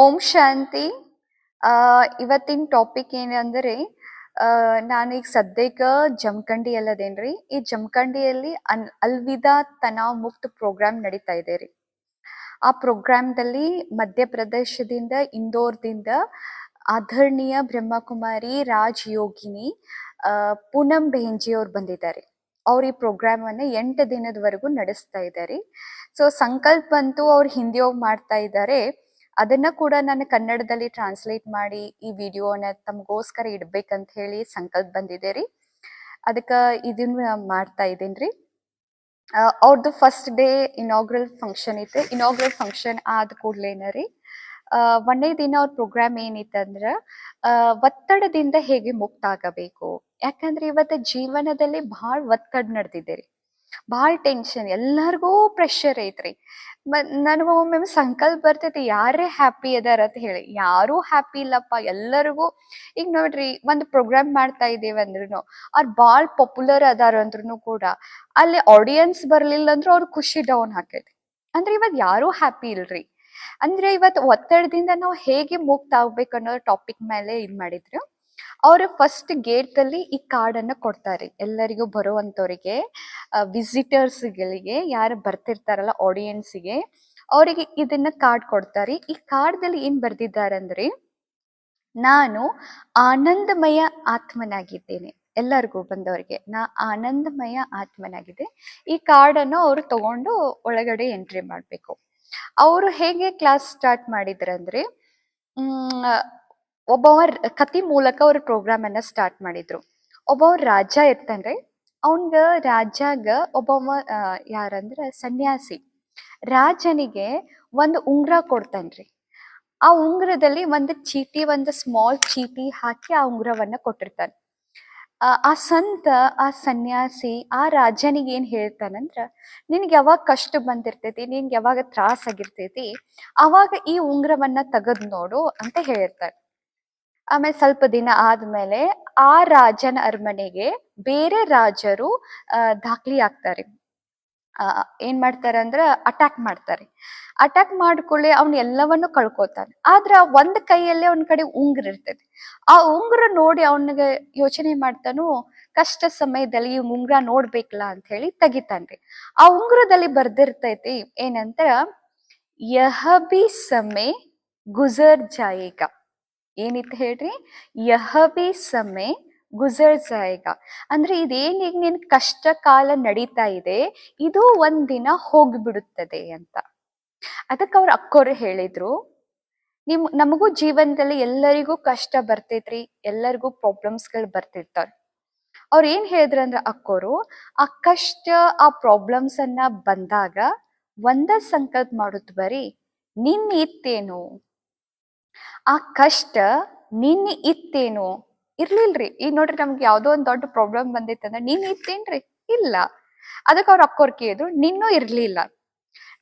ಓಂ ಶಾಂತಿ. ಇವತ್ತಿನ ಟಾಪಿಕ್ ಏನಂದ್ರೆ ನಾನು ಈಗ ಸದ್ಯಕ್ಕೆ ಜಮಖಂಡಿ ಅಲ್ಲದೇನ್ರಿ ಈ ಜಮಖಂಡಿಯಲ್ಲಿ ಅನ್, ಅಲ್ವಿದಾ ತನಾವ್ ಮುಕ್ತ ಪ್ರೋಗ್ರಾಮ್ ನಡೀತಾ ಇದೆ ರೀ. ಆ ಪ್ರೋಗ್ರಾಮ್ದಲ್ಲಿ ಮಧ್ಯಪ್ರದೇಶದಿಂದ ಇಂದೋರ್ದಿಂದ ಆಧರಣೀಯ ಬ್ರಹ್ಮಕುಮಾರಿ ರಾಜ್ ಯೋಗಿನಿ ಪೂನಂ ಬೆಹೆಂಜಿ ಅವ್ರು ಬಂದಿದ್ದಾರೆ. ಅವ್ರು ಈ ಪ್ರೋಗ್ರಾಮ್ ಅನ್ನ ಎಂಟು ದಿನದವರೆಗೂ ನಡೆಸ್ತಾ ಇದ್ದಾರೆ ಸೊ ಸಂಕಲ್ಪ ಅಂತೂ ಅವ್ರು ಹಿಂದಿಯೋಗಿ ಮಾಡ್ತಾ ಇದ್ದಾರೆ. ಅದನ್ನ ಕೂಡ ನಾನು ಕನ್ನಡದಲ್ಲಿ ಟ್ರಾನ್ಸ್ಲೇಟ್ ಮಾಡಿ ಈ ವಿಡಿಯೋನ ತಮಗೋಸ್ಕರ ಇಡ್ಬೇಕಂತ ಹೇಳಿ ಸಂಕಲ್ಪ ಬಂದಿದೆ ರೀ. ಅದಕ್ಕೆ ಇದನ್ನ ಮಾಡ್ತಾ ಇದ್ದೀನಿ ಅವ್ರದ್ದು ಫಸ್ಟ್ ಡೇ ಇನಾಗ್ರಲ್ ಫಂಕ್ಷನ್ ಇತ್ತು ಇನಾಗ್ರಲ್ ಫಂಕ್ಷನ್ ಆದ ಕೂಡ್ಲೇನ ರೀ. ಒಂದೇ ದಿನ ಅವ್ರ ಪ್ರೋಗ್ರಾಮ್ ಏನಿತ್ತಂದ್ರ ಒತ್ತಡದಿಂದ ಹೇಗೆ ಮುಕ್ತ ಆಗಬೇಕು ಯಾಕಂದ್ರೆ ಇವತ್ತು ಜೀವನದಲ್ಲಿ ಬಹಳ ಒತ್ತಡ ನಡೆದಿದೆ ರೀ. ಭಾಳ ಟೆನ್ಷನ್ ಎಲ್ಲರಿಗೂ ಪ್ರೆಷರ್ ಐತ್ರಿ. ಮತ್ ನನಗೆ ಒಮ್ಮೆ ಸಂಕಲ್ಪ ಬರ್ತೈತಿ, ಯಾರೇ ಹ್ಯಾಪಿ ಅದಾರ ಅಂತ ಹೇಳಿ. ಯಾರೂ ಹ್ಯಾಪಿ ಇಲ್ಲಪ್ಪ, ಎಲ್ಲರಿಗೂ, ಈಗ ನೋಡ್ರಿ, ಒಂದು ಪ್ರೋಗ್ರಾಮ್ ಮಾಡ್ತಾ ಇದೀವಿ ಅಂದ್ರೂ ಅವ್ರು ಭಾಳ ಪಾಪ್ಯುಲರ್ ಅದಾರ ಅಂದ್ರೂ ಕೂಡ, ಅಲ್ಲಿ ಆಡಿಯನ್ಸ್ ಬರ್ಲಿಲ್ಲ ಅಂದ್ರೂ ಅವ್ರ ಖುಷಿ ಡೌನ್ ಹಾಕೈತಿ. ಅಂದ್ರೆ ಇವಾಗ ಯಾರೂ ಹ್ಯಾಪಿ ಇಲ್ರಿ. ಅಂದ್ರೆ ಇವತ್ತು ಒತ್ತಡದಿಂದ ನಾವು ಹೇಗೆ ಮುಕ್ತ ಆಗ್ಬೇಕು ಅನ್ನೋ ಟಾಪಿಕ್ ಮೇಲೆ ಇದ್ ಮಾಡಿದ್ರು. ಅವ್ರು ಫಸ್ಟ್ ಗೇಟ್ ಅಲ್ಲಿ ಈ ಕಾರ್ಡ್ ಕೊಡ್ತಾರೆ. ಎಲ್ಲರಿಗೂ ಬರುವಂತವರಿಗೆ ವಿಸಿಟರ್ಸ್ ಗಳಿಗೆ ಯಾರು ಬರ್ತಿರ್ತಾರಲ್ಲ ಆಡಿಯನ್ಸ್ಗೆ, ಅವರಿಗೆ ಇದನ್ನ ಕಾರ್ಡ್ ಕೊಡ್ತಾರೆ. ಈ ಕಾರ್ಡ್ದಲ್ಲಿ ಏನ್ ಬರ್ದಿದ್ದಾರೆ ಅಂದ್ರೆ ನಾನು ಆನಂದಮಯ ಆತ್ಮನಾಗಿದ್ದೇನೆ. ಎಲ್ಲರಿಗೂ ಬಂದವರಿಗೆ, ನಾ ಆನಂದಮಯ ಆತ್ಮನಾಗಿದೆ ಈ ಕಾರ್ಡ್ ಅನ್ನು ಅವರು ತಗೊಂಡು ಒಳಗಡೆ ಎಂಟ್ರಿ ಮಾಡಬೇಕು. ಅವರು ಹೇಗೆ ಕ್ಲಾಸ್ ಸ್ಟಾರ್ಟ್ ಮಾಡಿದ್ರಂದ್ರೆ ಒಬ್ಬವ ಕತಿ ಮೂಲಕ ಅವ್ರ ಪ್ರೋಗ್ರಾಮ್ ಅನ್ನ ಸ್ಟಾರ್ಟ್ ಮಾಡಿದ್ರು. ಒಬ್ಬವ ರಾಜ ಇರ್ತಾನ್ರಿ, ಅವನ್ಗ ರಾಜಾಗ ಒಬ್ಬವ ಯಾರಂದ್ರ ಸನ್ಯಾಸಿ. ರಾಜನಿಗೆ ಒಂದು ಉಂಗ್ರ ಕೊಡ್ತಾನ್ರಿ. ಆ ಉಂಗ್ರದಲ್ಲಿ ಒಂದು ಚೀಟಿ, ಒಂದು ಸ್ಮಾಲ್ ಚೀಟಿ ಹಾಕಿ ಆ ಉಂಗ್ರವನ್ನ ಕೊಟ್ಟಿರ್ತಾನೆ. ಆ ಆ ಸಂತ, ಆ ಸನ್ಯಾಸಿ, ಆ ರಾಜನಿಗೆ ಏನ್ ಹೇಳ್ತಾನಂದ್ರ, ನಿನ್ಗೆ ಯಾವಾಗ ಕಷ್ಟ ಬಂದಿರ್ತೈತಿ, ನಿನ್ಗೆ ಯಾವಾಗ ತ್ರಾಸ ಆಗಿರ್ತೈತಿ, ಅವಾಗ ಈ ಉಂಗ್ರವನ್ನ ತೆಗೆದ್ ನೋಡು ಅಂತ ಹೇಳಿರ್ತಾರೆ ಆಮೇಲೆ ಸ್ವಲ್ಪ ದಿನ ಆದ್ಮೇಲೆ ಆ ರಾಜನ ಅರಮನೆಗೆ ಬೇರೆ ರಾಜರು ದಾಖಲಿ ಆಗ್ತಾರೆ. ಏನ್ ಮಾಡ್ತಾರೆ ಅಂದ್ರ ಅಟ್ಯಾಕ್ ಮಾಡ್ತಾರೆ. ಅಟ್ಯಾಕ್ ಮಾಡ್ಕೊಳ್ಳಿ ಅವನ್ ಎಲ್ಲವನ್ನು ಕಳ್ಕೊತಾನೆ. ಆದ್ರ ಒಂದ್ ಕೈಯಲ್ಲೇ ಅವನ ಕಡೆ ಉಂಗ್ರ ಇರ್ತೈತಿ ಆ ಉಂಗ್ರ ನೋಡಿ ಅವನಿಗೆ ಯೋಚನೆ ಮಾಡ್ತಾನು, ಕಷ್ಟ ಸಮಯದಲ್ಲಿ ಈ ಉಂಗ್ರ ನೋಡ್ಬೇಕಲ್ಲ ಅಂತ ಹೇಳಿ ತೆಗಿತಾನ್ರಿ ಆ ಉಂಗ್ರದಲ್ಲಿ ಬರ್ದಿರ್ತೈತಿ ಏನಂತ ಯಹಬಿ ಸಮಯ ಗುಜರ್ ಜಾಯೇಗ. ಏನಿತ್ತು ಹೇಳ್ರಿ? ಯಹವಿ ಸಮಯ ಗುಜರ್ ಜಾಯಗ. ಅಂದ್ರೆ ಇದೇನ್ ಈಗ ನಿನ್ ಕಷ್ಟ ಕಾಲ ನಡೀತಾ ಇದೆ, ಇದು ಒಂದಿನ ಹೋಗ್ಬಿಡುತ್ತದೆ ಅಂತ. ಅದಕ್ಕೆ ಅವ್ರ ಅಕ್ಕೋರು ಹೇಳಿದ್ರು, ನಿಮ್, ನಮಗೂ ಜೀವನದಲ್ಲಿ ಎಲ್ಲರಿಗೂ ಕಷ್ಟ ಬರ್ತೈತ್ರಿ, ಎಲ್ಲರಿಗೂ ಪ್ರಾಬ್ಲಮ್ಸ್ಗಳು ಬರ್ತಿರ್ತಾವ. ಅವ್ರ ಏನ್ ಹೇಳಿದ್ರ ಅಂದ್ರ ಅಕ್ಕೋರು, ಆ ಕಷ್ಟ, ಆ ಪ್ರಾಬ್ಲಮ್ಸ್ ಅನ್ನ ಬಂದಾಗ ಒಂದ ಸಂಕಲ್ಪ ಮಾಡುತ್ತ ಬರೀ, ನಿನ್ ಇತ್ತೇನು? ಆ ಕಷ್ಟ ನಿನ್ನ ಇತ್ತೇನು? ಇರ್ಲಿಲ್ರಿ. ಈಗ ನೋಡ್ರಿ ನಮ್ಗೆ ಯಾವ್ದೋ ಒಂದ್ ದೊಡ್ಡ ಪ್ರಾಬ್ಲಮ್ ಬಂದೈತಂದ್ರ ನೀನ್ ಇತ್ತೇನ್ರಿ? ಇಲ್ಲ. ಅದಕ್ಕೆ ಅವ್ರ ಅಕ್ಕೋರ್ಕೆ ಇದ್ರು ನಿನ್ನೂ ಇರ್ಲಿಲ್ಲ.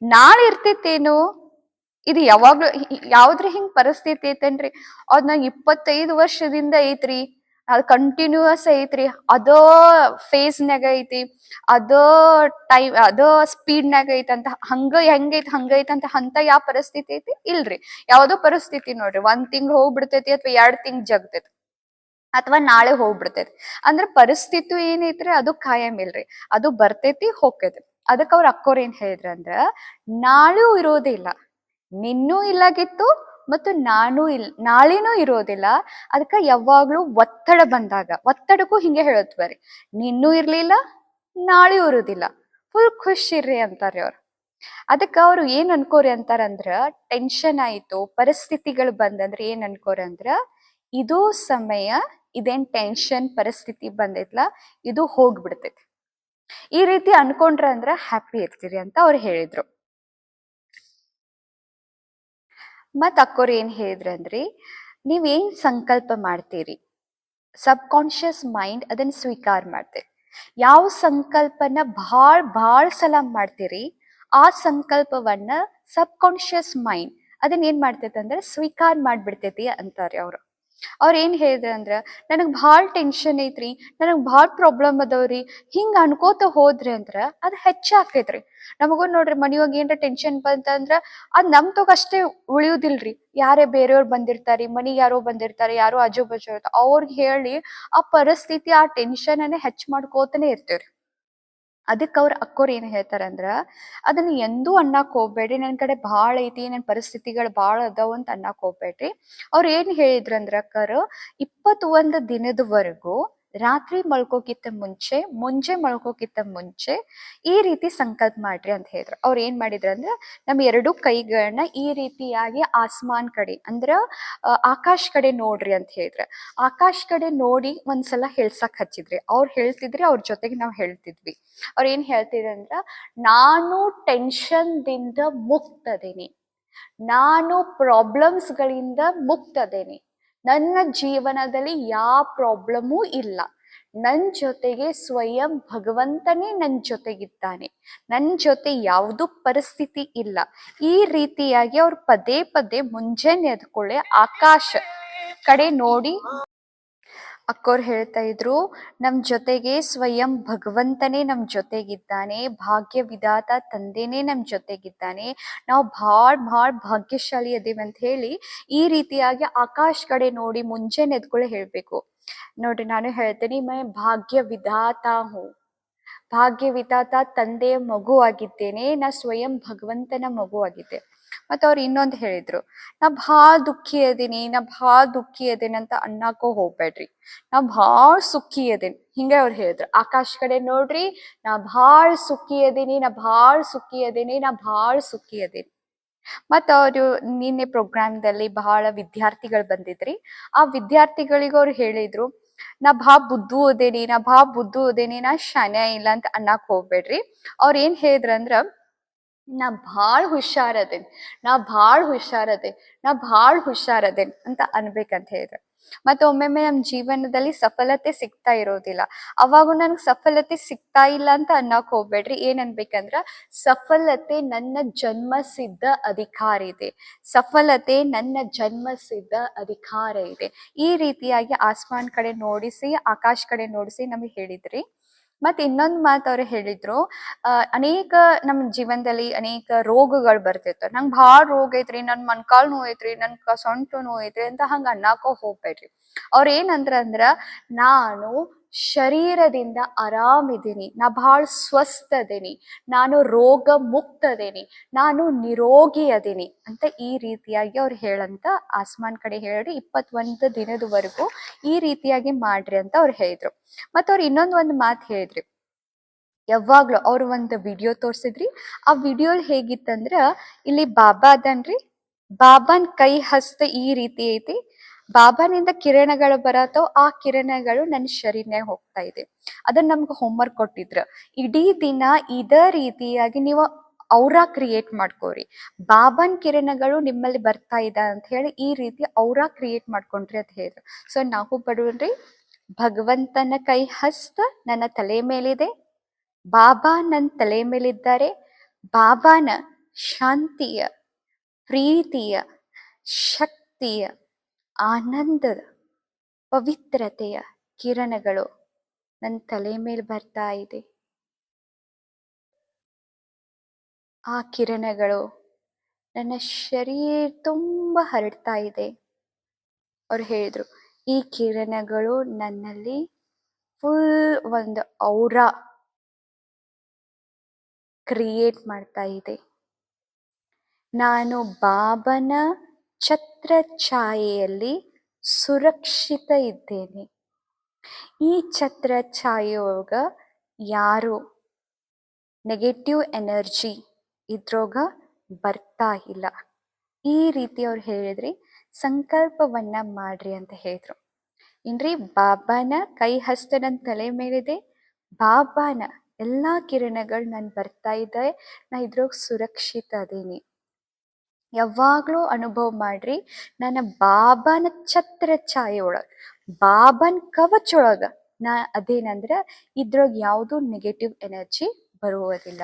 ನಾಳೆ ಇರ್ತಿತ್ತೇನು ಇದು ಯಾವಾಗ್ಲೂ ಯಾವ್ದ್ರ ಹಿಂಗ್ ಪರಿಸ್ಥಿತಿ ಐತೇನ್ರಿ? ಅದ್ ನಂಗೆ ಇಪ್ಪತ್ತೈದು ವರ್ಷದಿಂದ ಐತ್ರಿ. ಅದ್ ಕಂಟಿನ್ಯೂಸ್ ಐತ್ರಿ. ಅದೋ ಫೇಸ್ನಾಗ ಐತಿ, ಅದ ಟೈಮ್ ಅದೋ ಸ್ಪೀಡ್ನಾಗ ಐತಂತ ಹಂಗ ಹೆಂಗೈತಿ, ಹಂಗೈತಿ ಅಂತ ಅಂತ ಯಾವ ಪರಿಸ್ಥಿತಿ ಐತಿ? ಇಲ್ರಿ. ಯಾವ್ದೋ ಪರಿಸ್ಥಿತಿ ನೋಡ್ರಿ. ಒಂದ್ ತಿಂಗಳು ಹೋಗ್ಬಿಡ್ತೈತಿ ಅಥವಾ ಎರಡ್ ತಿಂಗ್ ಜಗ್ತೈತಿ. ಅಥವಾ ನಾಳೆ ಹೋಗ್ಬಿಡ್ತೈತಿ. ಅಂದ್ರ ಪರಿಸ್ಥಿತಿ ಏನೈತ್ರಿ? ಅದು ಕಾಯಂ ಇಲ್ರಿ. ಅದು ಬರ್ತೈತಿ, ಹೋಗ್ತೈತಿ. ಅದಕ್ಕೆ ಅವ್ರ ಅಕ್ಕೋರ್ ಏನ್ ಹೇಳಿದ್ರ ಅಂದ್ರ ನಾಳೆಯೂ ಇರೋದಿಲ್ಲ ನಿನ್ನೂ ಇಲ್ಲಾಗಿತ್ತು ಮತ್ತು ನಾನು ಇಲ್, ನಾಳೆನೂ ಇರೋದಿಲ್ಲ. ಅದಕ್ಕೆ ಯಾವಾಗ್ಲೂ ಒತ್ತಡ ಬಂದಾಗ, ಒತ್ತಡಕ್ಕೂ ಹಿಂಗೆ ಹೇಳತ್ ಬರ್ರಿ. ನಿನ್ನೂ ಇರ್ಲಿಲ್ಲ ನಾಳೆ ಇರೋದಿಲ್ಲ. ಫುಲ್ ಖುಷ್ ಇರ್ರಿ ಅಂತಾರ್ರಿ ಅವ್ರು. ಅದಕ್ಕ ಅವ್ರು ಏನ್ ಅನ್ಕೋರಿ ಅಂತಾರಂದ್ರ, ಟೆನ್ಷನ್ ಆಯಿತು, ಪರಿಸ್ಥಿತಿಗಳು ಬಂದಂದ್ರ ಏನ್ ಅನ್ಕೋರಿ ಅಂದ್ರ, ಇದು ಸಮಯ, ಇದೇನ್ ಟೆನ್ಷನ್, ಪರಿಸ್ಥಿತಿ ಬಂದೈತ್ಲ ಇದು ಹೋಗ್ಬಿಡ್ತೈತಿ. ಈ ರೀತಿ ಅನ್ಕೊಂಡ್ರ ಅಂದ್ರ ಹ್ಯಾಪಿ ಇರ್ತೀರಿ ಅಂತ ಅವ್ರು ಹೇಳಿದ್ರು. ಮತ್ ಅಕ್ಕೋರ್ ಏನ್ ಹೇಳಿದ್ರಂದ್ರಿ ನೀವ್ ಏನ್ ಸಂಕಲ್ಪ ಮಾಡ್ತೀರಿ? ಸಬ್ ಕಾನ್ಶಿಯಸ್ ಮೈಂಡ್ ಅದನ್ನ ಸ್ವೀಕಾರ ಮಾಡ್ತೇವೆ ಯಾವ ಸಂಕಲ್ಪನ ಭಾಳ ಭಾಳ ಸಲ ಮಾಡ್ತೀರಿ, ಆ ಸಂಕಲ್ಪವನ್ನ ಸಬ್ ಕಾನ್ಶಿಯಸ್ ಮೈಂಡ್ ಅದನ್ನ ಏನ್ ಮಾಡ್ತೈತೆ ಅಂದ್ರೆ ಸ್ವೀಕಾರ ಮಾಡ್ಬಿಡ್ತೈತಿ ಅಂತಾರೆ ಅವ್ರು. ಅವ್ರ ಏನ್ ಹೇಳಿದ್ರ ಅಂದ್ರ, ನನಗ್ ಭಾಳ ಟೆನ್ಷನ್ ಐತ್ರಿ, ನನಗ್ ಭಾಳ ಪ್ರಾಬ್ಲಮ್ ಅದಾವ್ರಿ, ಹಿಂಗ ಅನ್ಕೋತ ಹೋದ್ರಿ ಅಂದ್ರ ಅದ್ ಹೆಚ್ಚಾಕೈತ್ರಿ ನಮಗೂ ನೋಡ್ರಿ ಮನಿಯೊಳಗ ಏನ್ರ ಟೆನ್ಷನ್ ಬಂತಂದ್ರ ಅದ್ ನಮ್ ಅಷ್ಟೇ ಉಳಿಯುದಿಲ್ರಿ. ಯಾರೇ ಬೇರೆಯವ್ರು ಬಂದಿರ್ತಾರಿ, ಮನಿಗ್ ಯಾರೋ ಬಂದಿರ್ತಾರೆ, ಯಾರೋ ಆಜು ಬಾಜು ಅವ್ರಿಗೆ ಹೇಳಿ ಆ ಪರಿಸ್ಥಿತಿ ಆ ಟೆನ್ಷನ್ ಅನ್ನೇ ಹೆಚ್ಚ ಮಾಡ್ಕೋತಾನೆ ಇರ್ತೀವ್ರಿ. ಅದಕ್ಕೆ ಅವ್ರ ಅಕ್ಕೋರ್ ಏನ್ ಹೇಳ್ತಾರಂದ್ರ ಅದನ್ನ ಎಂದೂ ಅನ್ನಕ್ ಹೋಗ್ಬೇಡ್ರಿ, ನನ್ ಕಡೆ ಭಾಳ ಐತಿ, ನನ್ ಪರಿಸ್ಥಿತಿಗಳು ಭಾಳ ಅದಾವ ಅಂತ ಅನ್ನಕ್ ಹೋಗ್ಬೇಡ್ರಿ. ಅವ್ರ ಏನ್ ಹೇಳಿದ್ರಂದ್ರ ಅಕ್ಕರು ಇಪ್ಪತ್ ಒಂದ್ ದಿನದವರೆಗೂ ರಾತ್ರಿ ಮಲ್ಕೋಕಿತ್ತ ಮುಂಚೆ, ಮುಂಜೆ ಮಲ್ಕೋಕಿತ್ತ ಮುಂಚೆ ಈ ರೀತಿ ಸಂಕಲ್ಪ ಮಾಡ್ರಿ ಅಂತ ಹೇಳಿದ್ರು. ಅವ್ರು ಏನ್ ಮಾಡಿದ್ರು ಅಂದ್ರ, ನಮ್ ಎರಡು ಕೈಗಳನ್ನ ಈ ರೀತಿಯಾಗಿ ಆಸ್ಮಾನ್ ಕಡೆ ಅಂದ್ರ ಆಕಾಶ್ ಕಡೆ ನೋಡ್ರಿ ಅಂತ ಹೇಳಿದ್ರ. ಆಕಾಶ್ ಕಡೆ ನೋಡಿ ಒಂದ್ಸಲ ಹೇಳ್ಸಕ್ ಹಚ್ಚಿದ್ರಿ. ಅವ್ರು ಹೇಳ್ತಿದ್ರಿ ಅವ್ರ ಜೊತೆಗೆ ನಾವ್ ಹೇಳ್ತಿದ್ವಿ. ಅವ್ರ ಏನ್ ಹೇಳ್ತಿದ್ರು ಅಂದ್ರ, ನಾನು ಟೆನ್ಷನ್ ದಿಂದ ಮುಕ್ತದೇನಿ. ನಾನು ಪ್ರಾಬ್ಲಮ್ಸ್ ಗಳಿಂದ ಮುಕ್ತದೇನಿ. ನನ್ನ ಜೀವನದಲ್ಲಿ ಯಾವ ಪ್ರಾಬ್ಲಮೂ ಇಲ್ಲ. ನನ್ನ ಜೊತೆಗೆ ಸ್ವಯಂ ಭಗವಂತನೇ ನನ್ನ ಜೊತೆಗಿದ್ದಾನೆ. ನನ್ನ ಜೊತೆ ಯಾವುದು ಪರಿಸ್ಥಿತಿ ಇಲ್ಲ. ಈ ರೀತಿಯಾಗಿ ಅವ್ರು ಪದೇ ಪದೇ ಮುಂಜಾನೆ ಎದ್ಕೊಳ್ಳೆ ಆಕಾಶ ಕಡೆ ನೋಡಿ ಅಕ್ಕೋರ್ ಹೇಳ್ತಾ ಇದ್ರು, ನಮ್ ಜೊತೆಗೆ ಸ್ವಯಂ ಭಗವಂತನೇ ನಮ್ ಜೊತೆಗಿದ್ದಾನೆ ಭಾಗ್ಯ ವಿಧಾತ ತಂದೆನೇ ನಮ್ ಜೊತೆಗಿದ್ದಾನೆ. ನಾವು ಭಾಳ್ ಭಾಳ್ ಭಾಗ್ಯಶಾಲಿ ಅದೀವಿ ಅಂತ ಹೇಳಿ ಈ ರೀತಿಯಾಗಿ ಆಕಾಶ್ ಕಡೆ ನೋಡಿ ಮುಂಚೆನೆ ಎದ್ಕೊಳ್ಳೆ ಹೇಳ್ಬೇಕು. ನೋಡ್ರಿ, ನಾನು ಹೇಳ್ತೀನಿ, ಮೈ ಭಾಗ್ಯ ವಿಧಾತ ಹೂ. ಭಾಗ್ಯ ವಿಧಾತ ತಂದೆಯ ಮಗು ಆಗಿದ್ದೇನೆ, ನಾ ಸ್ವಯಂ ಭಗವಂತನ ಮಗು ಆಗಿದ್ದೆ. ಮತ್ತೆ ಅವ್ರು ಇನ್ನೊಂದು ಹೇಳಿದ್ರು, ನಾ ಭಾಳ ದುಃಖಿ ಅದೀನಿ, ನಾ ಭಾಳ ದುಃಖಿ ಅದೇನಿ ಅಂತ ಅನ್ನಕೋ ಹೋಗ್ಬೇಡ್ರಿ. ನಾ ಭಾಳ ಸುಖಿ ಅದೇನಿ. ಹಿಂಗೆ ಅವ್ರು ಹೇಳಿದ್ರು. ಆಕಾಶ್ ಕಡೆ ನೋಡ್ರಿ, ನಾ ಭಾಳ ಸುಖಿ ಅದೀನಿ, ನಾ ಭಾಳ ಸುಖಿ ಅದೀನಿ, ನಾ ಭಾಳ ಸುಖಿ ಅದೀನಿ. ಮತ್ತ ಅವರು ನಿನ್ನೆ ಪ್ರೋಗ್ರಾಮ್ದಲ್ಲಿ ಬಹಳ ವಿದ್ಯಾರ್ಥಿಗಳು ಬಂದಿದ್ರಿ. ಆ ವಿದ್ಯಾರ್ಥಿಗಳಿಗೆ ಅವ್ರು ಹೇಳಿದ್ರು, ನಾ ಬಾ ಬುದ್ಧು ಓದೇನಿ ನಾ ಭಾ ಬುದ್ಧು ಓದೇನಿ ನಾ ಶಾನ್ಯ ಇಲ್ಲ ಅಂತ ಅನ್ನಕ್ ಹೋಗ್ಬೇಡ್ರಿ. ಅವ್ರ ಏನ್ ಹೇಳಿದ್ರಂದ್ರ ನಾ ಭಾಳ ಹುಷಾರದೇನ್ ನಾ ಭಾಳ ಹುಷಾರದೇನ್ ನಾ ಭಾಳ ಹುಷಾರದೇನ್ ಅಂತ ಅನ್ಬೇಕಂತ ಹೇಳಿದ್ರೆ. ಮತ್ತೆ ಒಮ್ಮೊಮ್ಮೆ ನಮ್ ಜೀವನದಲ್ಲಿ ಸಫಲತೆ ಸಿಗ್ತಾ ಇರೋದಿಲ್ಲ. ಅವಾಗ ನನ್ಗ್ ಸಫಲತೆ ಸಿಗ್ತಾ ಇಲ್ಲ ಅಂತ ಅನ್ನಕ್ ಹೋಗ್ಬೇಡ್ರಿ. ಏನ್ ಅನ್ಬೇಕಂದ್ರ, ಸಫಲತೆ ನನ್ನ ಜನ್ಮ ಸಿದ್ಧ ಅಧಿಕಾರ ಇದೆ. ಸಫಲತೆ ನನ್ನ ಜನ್ಮ ಸಿದ್ಧ ಅಧಿಕಾರ ಇದೆ. ಈ ರೀತಿಯಾಗಿ ಆಸ್ಮಾನ್ ಕಡೆ ನೋಡಿಸಿ, ಆಕಾಶ್ ಕಡೆ ನೋಡಿಸಿ ನಮಗೆ ಹೇಳಿದ್ರಿ. ಮತ್ತೆ ಇನ್ನೊಂದು ಮಾತು ಅವ್ರು ಹೇಳಿದ್ರು ಅನೇಕ ನಮ್ಮ ಜೀವನದಲ್ಲಿ ಅನೇಕ ರೋಗಗಳು ಬರ್ತಿತ್ತು ನಂಗೆ ಭಾಳ ರೋಗ ಐತ್ರಿ, ನನ್ ಮೊಣ್ಕಾಲ್ ನೋವು ಐತ್ರಿ, ನನ್ ಸೊಂಟು ನೋವು ಐತ್ರಿ ಅಂತ ಹಂಗ ಅನ್ನಾಕ ಹೋಗ್ಬೇಡ್ರಿ. ಅವ್ರ ಏನಂದ್ರ ಅಂದ್ರ ನಾನು ಶರೀರದಿಂದ ಆರಾಮಿದ್ದೀನಿ. ನಾ ಭಾಳ ಸ್ವಸ್ಥ ಅದೀನಿ ನಾನು ರೋಗ ಮುಕ್ತ ಅದೇನಿ ನಾನು ನಿರೋಗಿ ಅದೀನಿ ಅಂತ ಈ ರೀತಿಯಾಗಿ ಅವ್ರು ಹೇಳಂತ ಆಸ್ಮಾನ್ ಕಡೆ ಹೇಳಿ ಇಪ್ಪತ್ತೊಂದು ದಿನದವರೆಗೂ ಈ ರೀತಿಯಾಗಿ ಮಾಡ್ರಿ ಅಂತ ಅವ್ರು ಹೇಳಿದ್ರು. ಮತ್ತ ಅವ್ರು ಇನ್ನೊಂದು ಒಂದು ಮಾತು ಹೇಳಿದ್ರಿ. ಯಾವಾಗ್ಲೂ ಅವ್ರು ಒಂದು ವಿಡಿಯೋ ತೋರ್ಸಿದ್ರಿ. ಆ ವಿಡಿಯೋ ಹೇಗಿತ್ತಂದ್ರ, ಇಲ್ಲಿ ಬಾಬಾ ಅದನ್ರಿ ಬಾಬಾನ್ ಕೈ ಹಸ್ತ ಈ ರೀತಿ ಐತಿ. ಬಾಬಾನಿಂದ ಕಿರಣಗಳು ಬರತ್ತೋ ಆ ಕಿರಣಗಳು ನನ್ನ ಶರೀರನೇ ಹೋಗ್ತಾ ಇದೆ. ಅದನ್ನ ನಮ್ಗೆ ಹೋಮ್ವರ್ಕ್ ಕೊಟ್ಟಿದ್ರ. ಇಡೀ ದಿನ ಇದೇ ರೀತಿಯಾಗಿ ನೀವು ಔರ ಕ್ರಿಯೇಟ್ ಮಾಡ್ಕೋರಿ. ಬಾಬನ್ ಕಿರಣಗಳು ನಿಮ್ಮಲ್ಲಿ ಬರ್ತಾ ಇದೆ ಅಂತ ಹೇಳಿ ಈ ರೀತಿ ಔರ ಕ್ರಿಯೇಟ್ ಮಾಡ್ಕೊಂಡ್ರಿ ಅಂತ ಹೇಳಿದ್ರು. ಸೊ ನಾವು ಬಡವನ್ರಿ, ಭಗವಂತನ ಕೈ ಹಸ್ತ ನನ್ನ ತಲೆ ಮೇಲಿದೆ. ಬಾಬಾ ನನ್ನ ತಲೆ ಮೇಲಿದ್ದಾರೆ. ಬಾಬಾನ ಶಾಂತಿಯ, ಪ್ರೀತಿಯ, ಶಕ್ತಿಯ ಆನಂದದ ಪವಿತ್ರತೆಯ ಕಿರಣಗಳು ನನ್ನ ತಲೆ ಮೇಲೆ ಬರ್ತಾ ಇದೆ. ಆ ಕಿರಣಗಳು ನನ್ನ ಶರೀರ ತುಂಬ ಹರಡ್ತಾ ಇದೆ. ಅವ್ರು ಹೇಳಿದ್ರು, ಈ ಕಿರಣಗಳು ನನ್ನಲ್ಲಿ ಫುಲ್ ಒಂದು ಔರ ಕ್ರಿಯೇಟ್ ಮಾಡ್ತಾ ಇದೆ. ನಾನು ಬಾಬನ ಛತ್ರ ಛಾಯೆಯಲ್ಲಿ ಸುರಕ್ಷಿತ ಇದ್ದೇನೆ ಈ ಛತ್ರ ಛಾಯೆಯೊಳಗ ಯಾರು? ನೆಗೆಟಿವ್ ಎನರ್ಜಿ ಇದ್ರೋಗ ಬರ್ತಾ ಇಲ್ಲ. ಈ ರೀತಿ ಅವ್ರು ಹೇಳಿದ್ರಿ, ಸಂಕಲ್ಪವನ್ನ ಮಾಡ್ರಿ ಅಂತ ಹೇಳಿದ್ರು. ಏನ್ರಿ, ಬಾಬಾನ ಕೈ ಹಸ್ತ ನನ್ನ ತಲೆ ಮೇಲಿದೆ, ಬಾಬಾನ ಎಲ್ಲಾ ಕಿರಣಗಳು ನಾನು ಬರ್ತಾ ಇದ್ದೆ ನಾ ಇದ್ರೋಗ ಸುರಕ್ಷಿತ ಅದೀನಿ. ಯಾವಾಗ್ಲೂ ಅನುಭವ ಮಾಡ್ರಿ. ನನ್ನ ಬಾಬನ ಛತ್ರ ಛಾಯೆ ಒಳಗ ಬಾಬನ್ ಕವಚ ಒಳಗ ನಾ ಅದೇನಂದ್ರ ಇದ್ರೊಳಗ ಯಾವುದು ನೆಗೆಟಿವ್ ಎನರ್ಜಿ ಬರುವುದಿಲ್ಲ.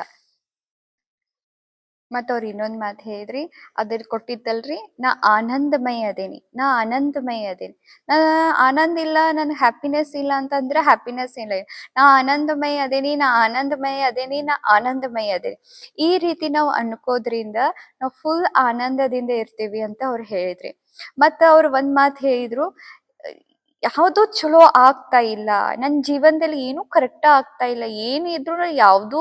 ಮತ್ತ್ ಅವ್ರ ಇನ್ನೊಂದ್ ಮಾತ್ ಹೇಳಿದ್ರಿ, ಅದ್ರ ಕೊಟ್ಟಿದ್ದಲ್ರಿ, ನಾ ಆನಂದಮಯ ಅದೇನಿ, ನಾ ಆನಂದಮಯ ಅದೇನಿ. ನಾ ಆನಂದ ಇಲ್ಲ, ನನ್ ಹ್ಯಾಪಿನೆಸ್ ಇಲ್ಲ ಅಂತಂದ್ರೆ ಹ್ಯಾಪಿನೆಸ್ ಇಲ್ಲ. ನಾ ಆನಂದಮಯ ಅದೇನಿ, ನಾ ಆನಂದಮಯ ಅದೇನಿ, ನಾ ಆನಂದಮಯ ಅದೇನಿ. ಈ ರೀತಿ ನಾವು ಅನ್ಕೋದ್ರಿಂದ ನಾವು ಫುಲ್ ಆನಂದದಿಂದ ಇರ್ತೀವಿ ಅಂತ ಅವ್ರು ಹೇಳಿದ್ರಿ. ಮತ್ತ ಅವ್ರು ಒಂದ್ ಮಾತ್ ಹೇಳಿದ್ರು ಯಾವ್ದು ಚಲೋ ಆಗ್ತಾ ಇಲ್ಲ. ನನ್ ಜೀವನದಲ್ಲಿ ಏನು ಕರೆಕ್ಟ್ ಆಗ್ತಾ ಇಲ್ಲ. ಏನ್ ಇದ್ರು ಯಾವ್ದು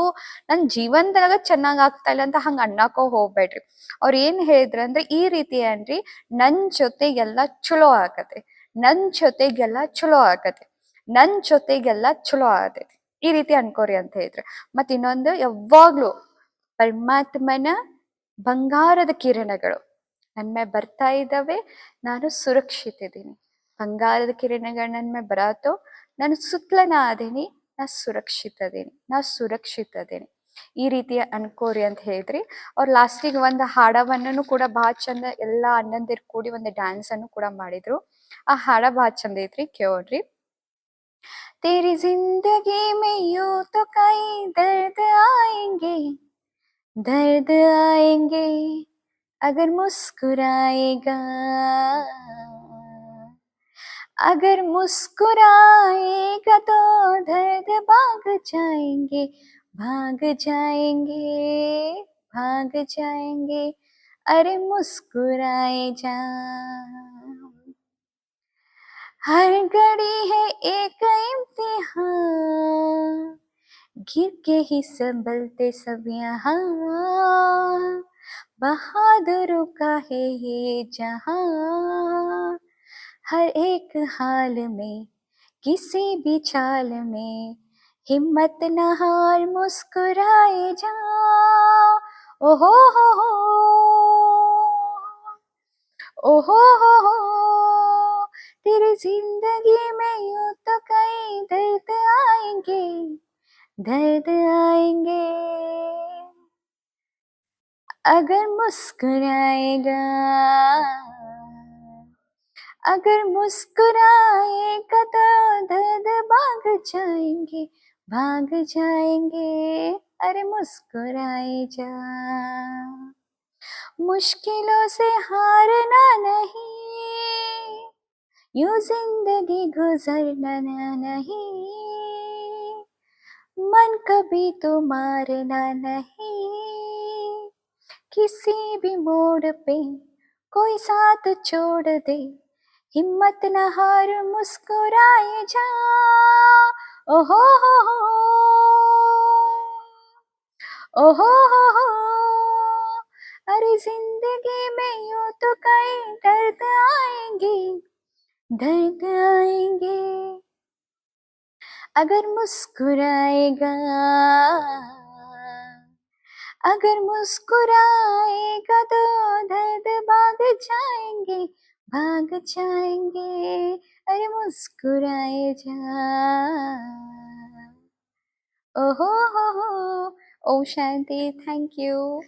ನನ್ ಜೀವನದಾಗ ಚೆನ್ನಾಗ್ ಆಗ್ತಾ ಇಲ್ಲ ಅಂತ ಹಂಗ ಅನ್ನಕೋ ಹೋಗ್ಬೇಡ್ರಿ. ಅವ್ರ ಏನ್ ಹೇಳಿದ್ರ ಅಂದ್ರೆ, ಈ ರೀತಿ ಅನ್ರಿ ನನ್ ಜೊತೆಗೆಲ್ಲ ಚಲೋ ಆಗತ್ತೆ ನನ್ ಜೊತೆಗೆಲ್ಲ ಚಲೋ ಆಗತ್ತೆ ನನ್ ಜೊತೆಗೆಲ್ಲ ಚಲೋ ಆಗತ್ತೆ ಈ ರೀತಿ ಅನ್ಕೋರಿ ಅಂತ ಹೇಳಿದ್ರು. ಮತ್ ಇನ್ನೊಂದು, ಯಾವಾಗ್ಲೂ ಪರಮಾತ್ಮನ ಬಂಗಾರದ ಕಿರಣಗಳು ನನ್ನ ಬರ್ತಾ ಇದ್ದಾವೆ ನಾನು ಸುರಕ್ಷಿತ ಇದ್ದೀನಿ. ಬಂಗಾರದ ಕಿರಣಗಳು ನನ್ ಮೇಲೆ ಬರಾತೋ ನಾನು ಸುತ್ತಲ ನಾ ಅದೇನಿ ನಾ ಸುರಕ್ಷಿತ ಅದೇನಿ ನಾ ಸುರಕ್ಷಿತ ಅದೇನಿ ಈ ರೀತಿ ಅನ್ಕೋರಿ ಅಂತ ಹೇಳಿದ್ರಿ ಅವ್ರ ಲಾಸ್ಟಿಗೆ ಒಂದು ಹಾಡವನ್ನೂ ಕೂಡ ಬಹಳ ಚಂದ ಎಲ್ಲಾ ಅಣ್ಣಂದಿರ್ ಕೂಡಿ ಒಂದು ಡ್ಯಾನ್ಸ್ ಅನ್ನು ಕೂಡ ಮಾಡಿದ್ರು ಆ ಹಾಡ ಬಹಳ ಚಂದ ಐತ್ರಿ ಕೇಳ್ರಿ तेरी जिंदगी में यूं तो कई दर्द आएंगे दर्द आएंगे अगर मुस्कुराएगा अगर मुस्कुराएगा तो दर्द भाग जाएँगे भाग जाएँगे भाग जाएँगे। अरे मुस्कुराए जा हर घड़ी है एक इम्तिहान गिर के ही संभलते सब यहाँ। बहादुरों का है ये जहाँ हर एक हाल में, किसी भी चाल में, हिम्मत न हार मुस्कुराए जा। ओ हो हो। हो ओ हो हो। हो तेरी ज़िंदगी में यूँ तो कई दर्द आएँगे दर्द आएँगे। अगर मुस्कुराएगा अगर मुस्कुराएगा तो दर्द भाग जाएँगे भाग जाएँगे। अरे मुस्कुराए जा। मुश्किलों से हारना नहीं, यूँ ज़िंदगी गुजरना नहीं। मन कभी तो मारना नहीं, किसी भी मोड़ पे कोई साथ छोड़ दे। हिम्मत न हार मुस्कुराए जा। ओ हो हो हो। ओ हो हो हो। अरे, ज़िंदगी में यूँ तो कई दर्द आएँगे दर्द आएँगे। अगर मुस्कुराएगा अगर मुस्कुराएगा तो दर्द भाग जाएँगे। भाग जाएँगे अरे मुस्कुराए जा। ओहो हो हो। ओम शांति थैंक यू।